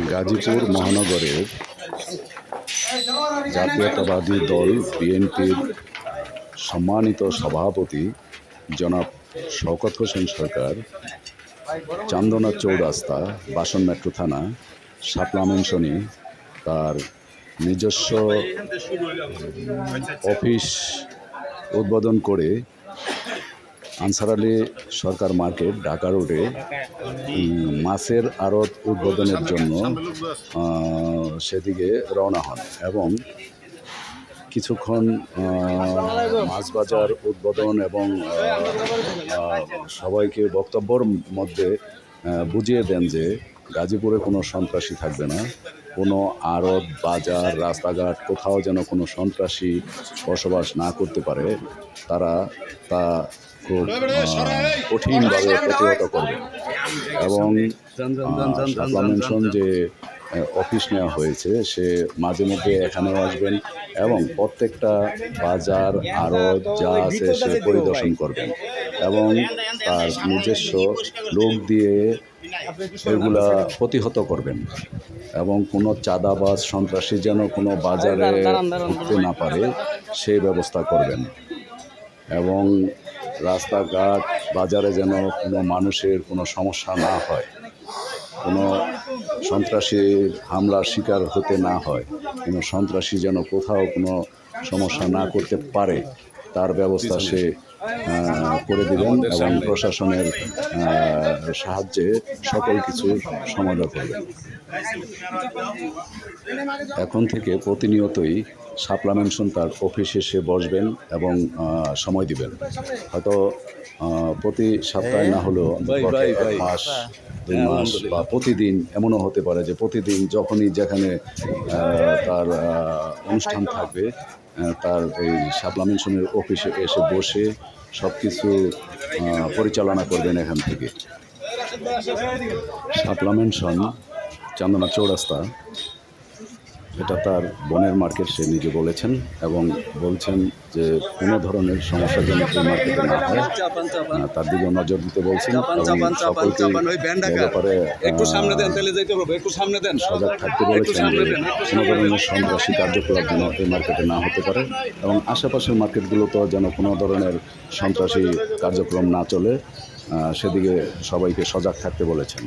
গাজীপুর মহানগরের জাতীয়তাবাদী দল বিএনপির সম্মানিত সভাপতি জনাব শওকত হোসেন সরকার চান্দনা চৌরাস্তা, বাসন মেট্রো থানা শাপলা মেনশনে তার নিজস্ব অফিস উদ্বোধন করে আনসার আলী সরকার মার্কেট, ঢাকা রোডে মাছের আড়ত উদ্বোধনের জন্য সেদিকে রওনা হন এবং কিছুক্ষণ মাছ বাজার উদ্বোধন এবং সবাইকে বক্তব্যর মধ্যে বুঝিয়ে দেন যে গাজীপুরে কোনো সন্ত্রাসী থাকবে না। কোনো আড়ত বাজার, রাস্তাঘাট কোথাও যেন কোনো সন্ত্রাসী বসবাস না করতে পারে। তারা তা খুব কঠিনভাবে প্রতিহত করবে। এবং মেনশন যে অফিস নেওয়া হয়েছে সে মাঝে মধ্যে এখানেও আসবেন এবং প্রত্যেকটা বাজার আরও যা আছে সে পরিদর্শন করবেন। এবং তার নিজস্ব লোক দিয়ে এগুলা প্রতিহত করবেন। এবং কোনো চাঁদাবাজ সন্ত্রাসী যেন কোনো বাজারে ঢুকতে না পারে সেই ব্যবস্থা করবেন। এবং রাস্তাঘাট, বাজারে যেন কোনো মানুষের কোনো সমস্যা না হয়, কোনো সন্ত্রাসী হামলার শিকার হতে না হয়, কোনো সন্ত্রাসী যেন কোথাও কোনো সমস্যা না করতে পারে। তার ব্যবস্থা সে করে দিবেন এবং প্রশাসনের সাহায্যে সকল কিছু সমাধান করবেন এখন থেকে প্রতিনিয়তই শাপলা মেনশন তার অফিসে এসে বসবেন এবং সময় দিবেন। হয়তো প্রতি সপ্তাহে না হলেও মাস দুই মাস বা প্রতিদিন এমনও হতে পারে যে প্রতিদিন যখনই যেখানে তার অনুষ্ঠান থাকবে তার এই শাপলা মিশনের অফিসে এসে বসে সব কিছু পরিচালনা করবেন এখান থেকে। শাপলা মেনশন চন্দনা চৌরাস্তা এটা তার বনের মার্কেট সে নিজে বলেছেন এবং বলছেন যে কোনো ধরনের সমস্যা যেন এই মার্কেটে না হয়। তার দিকে নজর দিতে বলছেন এবং সকলকে ব্যাপারে সজাগ থাকতে বলেছেন যে কোনো ধরনের সন্ত্রাসী কার্যকলাপ যেন এই মার্কেটে না হতে পারে এবং আশেপাশের মার্কেটগুলোতেও যেন কোনো ধরনের সন্ত্রাসী কার্যক্রম না চলে সেদিকে সবাইকে সজাগ থাকতে বলেছেন।